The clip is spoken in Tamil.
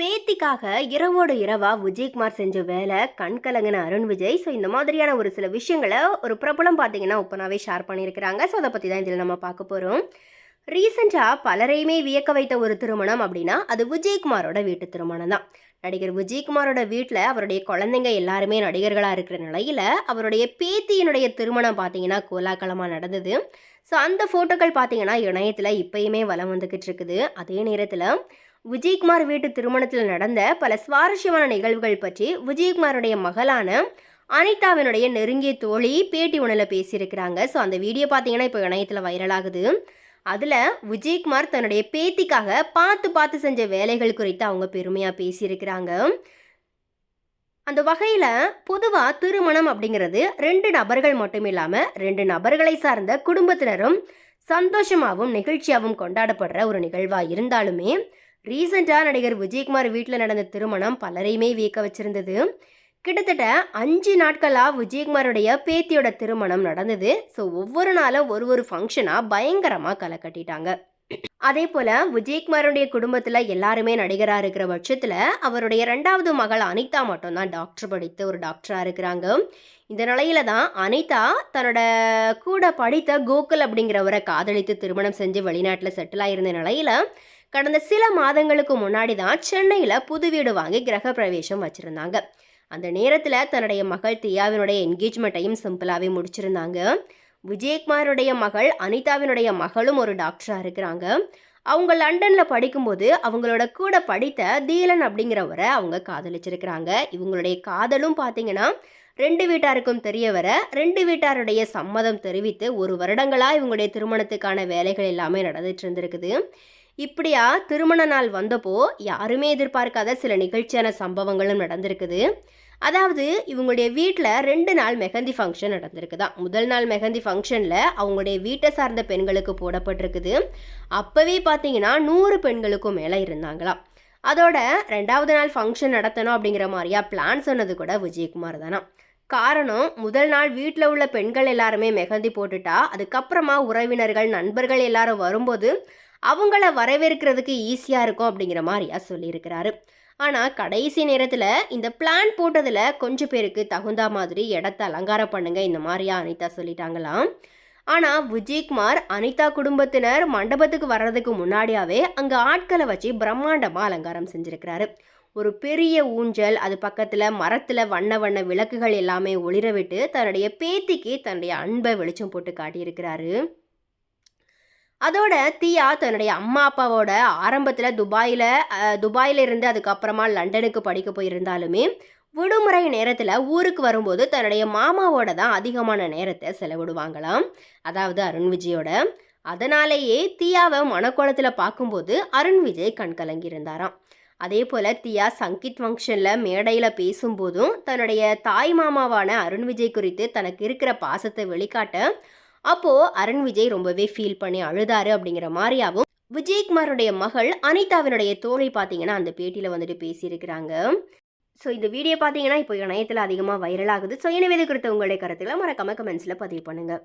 பேத்திக்காக இரவோடு இரவா விஜயகுமார் செஞ்ச வேலை கண் கலங்கின அருண் விஜய். ஸோ இந்த மாதிரியான ஒரு சில விஷயங்களை ஒரு பிரபலம் பார்த்தீங்கன்னா ஒப்பனாவே ஷேர் பண்ணியிருக்கிறாங்க. ஸோ அதை பற்றி தான் இதில் நம்ம பார்க்க போகிறோம் ரீசெண்டாக பலரையுமே வியக்க வைத்த ஒரு திருமணம் அப்படின்னா அது விஜயகுமாரோட வீட்டு திருமணம் தான். நடிகர் விஜயகுமாரோட வீட்டில் அவருடைய குழந்தைங்க எல்லாருமே நடிகர்களாக இருக்கிற நிலையில் அவருடைய பேத்தியினுடைய திருமணம் பார்த்தீங்கன்னா கோலாகலமாக நடந்தது. ஸோ அந்த ஃபோட்டோக்கள் பார்த்தீங்கன்னா இணையத்தில் இப்பயுமே வலம் வந்துக்கிட்டு இருக்குது. அதே நேரத்தில் விஜயகுமார் வீட்டு திருமணத்தில் நடந்த பல சுவாரஸ்யமான நிகழ்வுகள் பற்றி விஜயகுமாருடைய மகளான அனிதாவினுடைய நெருங்கிய தோழி பேட்டி ஒன்றில் பேசியிருக்கிறாங்க. ஸோ அந்த வீடியோ பார்த்தீங்கன்னா இப்போ இணையத்தில் வைரலாகுது அதில் விஜயகுமார் தன்னுடைய பேத்திக்காக பார்த்து பார்த்து செஞ்ச வேலைகள் குறித்து அவங்க பெருமையாக பேசியிருக்கிறாங்க. அந்த வகையில் பொதுவாக திருமணம் அப்படிங்கிறது ரெண்டு நபர்கள் மட்டும் இல்லாமல் ரெண்டு நபர்களை சார்ந்த குடும்பத்தினரும் சந்தோஷமாகவும் நிகழ்ச்சியாகவும் கொண்டாடப்படுற ஒரு நிகழ்வாக இருந்தாலுமே ரீசெண்டாக நடிகர் விஜயகுமார் வீட்டில் நடந்த திருமணம் பலரையுமே வியக்க வச்சிருந்தது. கிட்டத்தட்ட அஞ்சு நாட்களாக விஜயகுமாருடைய பேத்தியோட திருமணம் நடந்தது. ஸோ ஒவ்வொரு நாளும் ஒரு ஒரு ஃபங்க்ஷனாக பயங்கரமாக களை கட்டிட்டாங்க. அதே போல் விஜயகுமாருடைய குடும்பத்தில் எல்லாருமே நடிகராக இருக்கிற பட்சத்தில் அவருடைய ரெண்டாவது மகள் அனிதா மட்டும்தான் டாக்டர் படித்து ஒரு டாக்டராக இருக்கிறாங்க. இந்த நிலையில தான் அனிதா தன்னோட கூட படித்த கோகுல் அப்படிங்கிறவரை காதலித்து திருமணம் செஞ்சு வெளிநாட்டில் செட்டில் ஆயிருந்த நிலையில கடந்த சில மாதங்களுக்கு முன்னாடி தான் சென்னையில் புது வீடு வாங்கி கிரக பிரவேசம் வச்சுருந்தாங்க. அந்த நேரத்தில் தன்னுடைய மகள் தியாவினுடைய என்கேஜ்மெண்ட்டையும் சிம்பிளாகவே முடிச்சிருந்தாங்க. விஜயகுமாருடைய மகள் அனிதாவினுடைய மகளும் ஒரு டாக்டராக இருக்கிறாங்க. அவங்க லண்டனில் படிக்கும்போது அவங்களோட கூட படித்த தீலன் அப்படிங்கிறவரை அவங்க காதலிச்சிருக்கிறாங்க. இவங்களுடைய காதலும் பார்த்தீங்கன்னா ரெண்டு வீட்டாருக்கும் தெரிய வர ரெண்டு வீட்டாருடைய சம்மதம் தெரிவித்து ஒரு வருடங்களாக இவங்களுடைய திருமணத்துக்கான வேலைகள் எல்லாமே நடந்துட்டு இருந்திருக்குது. இப்படியா திருமண நாள் வந்தப்போ யாருமே எதிர்பார்க்காத சில நிகழ்ச்சியான சம்பவங்களும் நடந்திருக்குது. அதாவது இவங்களுடைய வீட்டில் ரெண்டு நாள் மெஹந்தி ஃபங்க்ஷன் நடந்திருக்குதான் முதல் நாள் மெஹந்தி ஃபங்க்ஷனில் அவங்களுடைய வீட்டை சார்ந்த பெண்களுக்கு போடப்பட்டிருக்குது. அப்போவே பார்த்தீங்கன்னா நூறு பெண்களுக்கும் மேலே இருந்தாங்களாம். அதோட ரெண்டாவது நாள் ஃபங்க்ஷன் நடத்தணும் அப்படிங்கிற மாதிரியா பிளான் சொன்னது கூட விஜயகுமார் தானா. காரணம் முதல் நாள் வீட்டில் உள்ள பெண்கள் எல்லாருமே மெஹந்தி போட்டுட்டா அதுக்கப்புறமா உறவினர்கள் நண்பர்கள் எல்லாரும் வரும்போது அவங்கள வரவேற்கிறதுக்கு ஈஸியாக இருக்கும் அப்படிங்கிற மாதிரியா சொல்லியிருக்கிறாரு. ஆனால் கடைசி நேரத்தில் இந்த பிளான் போட்டதில் கொஞ்சம் பேருக்கு தகுந்த மாதிரி இடத்த அலங்காரம் பண்ணுங்க இந்த மாதிரியா அனிதா சொல்லிட்டாங்களாம். ஆனால் விஜயகுமார் அனிதா குடும்பத்தினர் மண்டபத்துக்கு வர்றதுக்கு முன்னாடியாவே அங்கே ஆட்களை வச்சு பிரம்மாண்டமாக அலங்காரம் செஞ்சுருக்கிறாரு. ஒரு பெரிய ஊஞ்சல் அது பக்கத்தில் மரத்தில் வண்ண வண்ண விளக்குகள் எல்லாமே ஒளிர விட்டு தன்னுடைய பேத்திக்கு தன்னுடைய அன்பை வெளிச்சம் போட்டு காட்டியிருக்கிறாரு. அதோட தியா தன்னுடைய அம்மா அப்பாவோட ஆரம்பத்தில் துபாயில் துபாயில் இருந்து அதுக்கப்புறமா லண்டனுக்கு படிக்க போயிருந்தாலுமே விடுமுறை நேரத்தில் ஊருக்கு வரும்போது தன்னுடைய மாமாவோட தான் அதிகமான நேரத்தை செலவிடுவாங்களாம். அதாவது அருண் விஜயோட. அதனாலேயே தியாவை மணக்கோலத்தில் பார்க்கும்போது அருண் விஜய் கண்கலங்கி இருந்தாராம் அதே போல் தியா சங்கீத் ஃபங்க்ஷனில் மேடையில் பேசும்போதும் தன்னுடைய தாய் மாமாவான அருண் விஜய் குறித்து தனக்கு இருக்கிற பாசத்தை வெளிக்காட்ட அப்போது அருண் விஜய் ரொம்பவே ஃபீல் பண்ணி அழுதாரு அப்படிங்கிற மாதிரியாவும் விஜயகுமாரோடைய மகள் அனிதாவினுடைய தோழி பார்த்தீங்கன்னா அந்த பேட்டியில் வந்துட்டு பேசியிருக்கிறாங்க. ஸோ இந்த வீடியோ பார்த்தீங்கன்னா இப்போ இணையத்தில் அதிகமாக வைரல் ஆகுது. ஸோ எனவே இது குறித்த உங்களுடைய கருத்துக்களை மறக்காம கமெண்ட்ஸில் பதிவு பண்ணுங்கள்